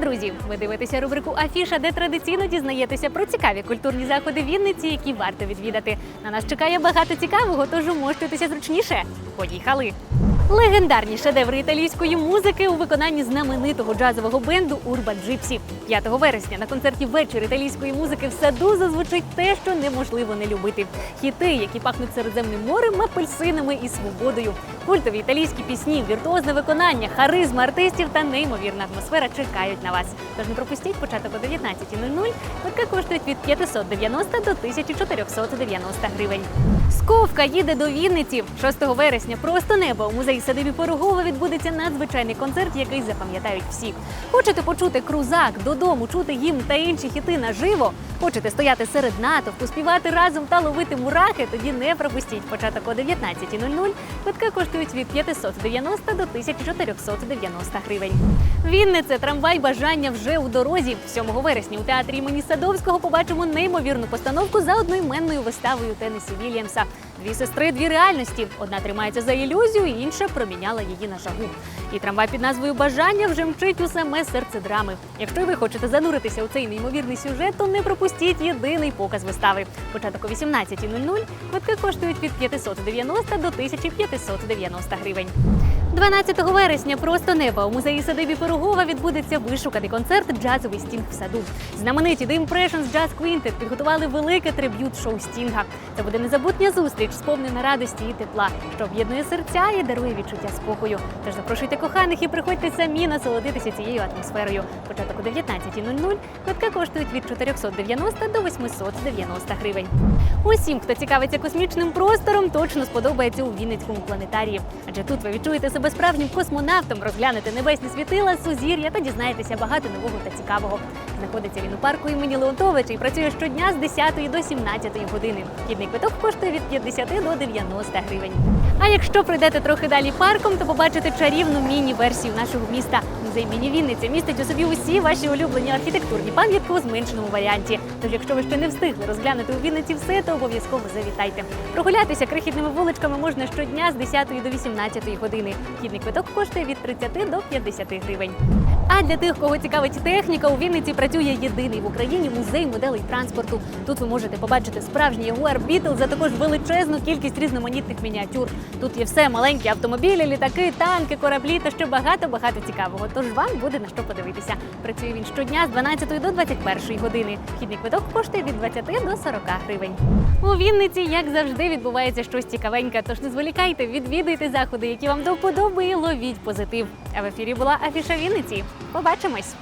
друзі! Ви дивитеся рубрику Афіша, де традиційно дізнаєтеся про цікаві культурні заходи Вінниці, які варто відвідати. На нас чекає багато цікавого, тож умощуйтеся зручніше. Поїхали! Легендарні шедеври італійської музики у виконанні знаменитого джазового бенду Урбан Джипсі. 5 вересня на концерті вечір італійської музики в саду зазвучить те, що неможливо не любити. Хіти, які пахнуть Середземним морем, апельсинами і свободою. Культові італійські пісні, віртуозне виконання, харизма артистів та неймовірна атмосфера чекають на вас. Тож не пропустіть початок о 19.00. Квитки коштують від 590 до 1490 гривень. Сковка їде до Вінниці 6 вересня. Просто небо у музеї садибі Пирогова відбудеться надзвичайний концерт, який запам'ятають всі. Хочете почути крузак, додому, чути гімн та інші хіти наживо? Хочете стояти серед натовпу, співати разом та ловити мурахи? Тоді не пропустіть початок о 19.00. Квитки коштують від 590 до 1490 гривень. Вінниця трамвай бажання вже у дорозі. 7 вересня у театрі імені Садовського побачимо неймовірну постановку за одноіменною виставою Теннесі Вільямса. Дві сестри, дві реальності. Одна тримається за ілюзію, інша проміняла її на жагу. І трамвай під назвою Бажання вже мчить у саме серце драми. Якщо ви хочете зануритися у цей неймовірний сюжет, то не пропустіть єдиний показ вистави. Початок о 18.00. Квитки коштують від 590 до 1590 гривень. 12 вересня просто неба у музеї садибі Пирогова відбудеться вишуканий концерт Джазовий стінг в саду. Знамениті The Impressions Jazz Quintet підготували велике триб'ют-шоу Стінга. Це буде незабутня зустріч, сповнена радості і тепла, що об'єднує серця і дарує відчуття спокою. Тож запрошуйте коханих і приходьте самі насолодитися цією атмосферою. Початок о 19.00. Квитки коштують від 490 до 890 гривень. Усім, хто цікавиться космічним простором, точно сподобається у Вінницькому планетарії. Адже тут ви відчуєте себе справжнім космонавтом, розглянете небесні світила, сузір'я та дізнаєтеся багато нового та цікавого. Знаходиться він у парку імені Леонтовича і працює щодня з 10 до 17 години. Вхідний квиток коштує від 50 до 90 гривень. А якщо пройдете трохи далі парком, то побачите чарівну міні-версію нашого міста. Музей міні Вінниця містить у собі усі ваші улюблені архітектурні пам'ятки у зменшеному варіанті. Тож, якщо ви ще не встигли розглянути у Вінниці все, то обов'язково завітайте. Прогулятися крихітними вуличками можна щодня з 10 до 18 години. Вхідний квиток коштує від 30 до 50 гривень. А для тих, кого цікавить техніка, у Вінниці працює єдиний в Україні музей моделей транспорту. Тут ви можете побачити справжній Jaguar Beetle, а також величезну кількість різноманітних мініатюр. Тут є все маленькі автомобілі, літаки, танки, кораблі та ще багато багато цікавого. Тож вам буде на що подивитися. Працює він щодня з 12 до 21 години. Вхідний квиток коштує від 20 до 40 гривень. У Вінниці, як завжди, відбувається щось цікавеньке. Тож не зволікайте, відвідуйте заходи, які вам до вподоби, і ловіть позитив. А в ефірі була Афіша Вінниці. Побачимось!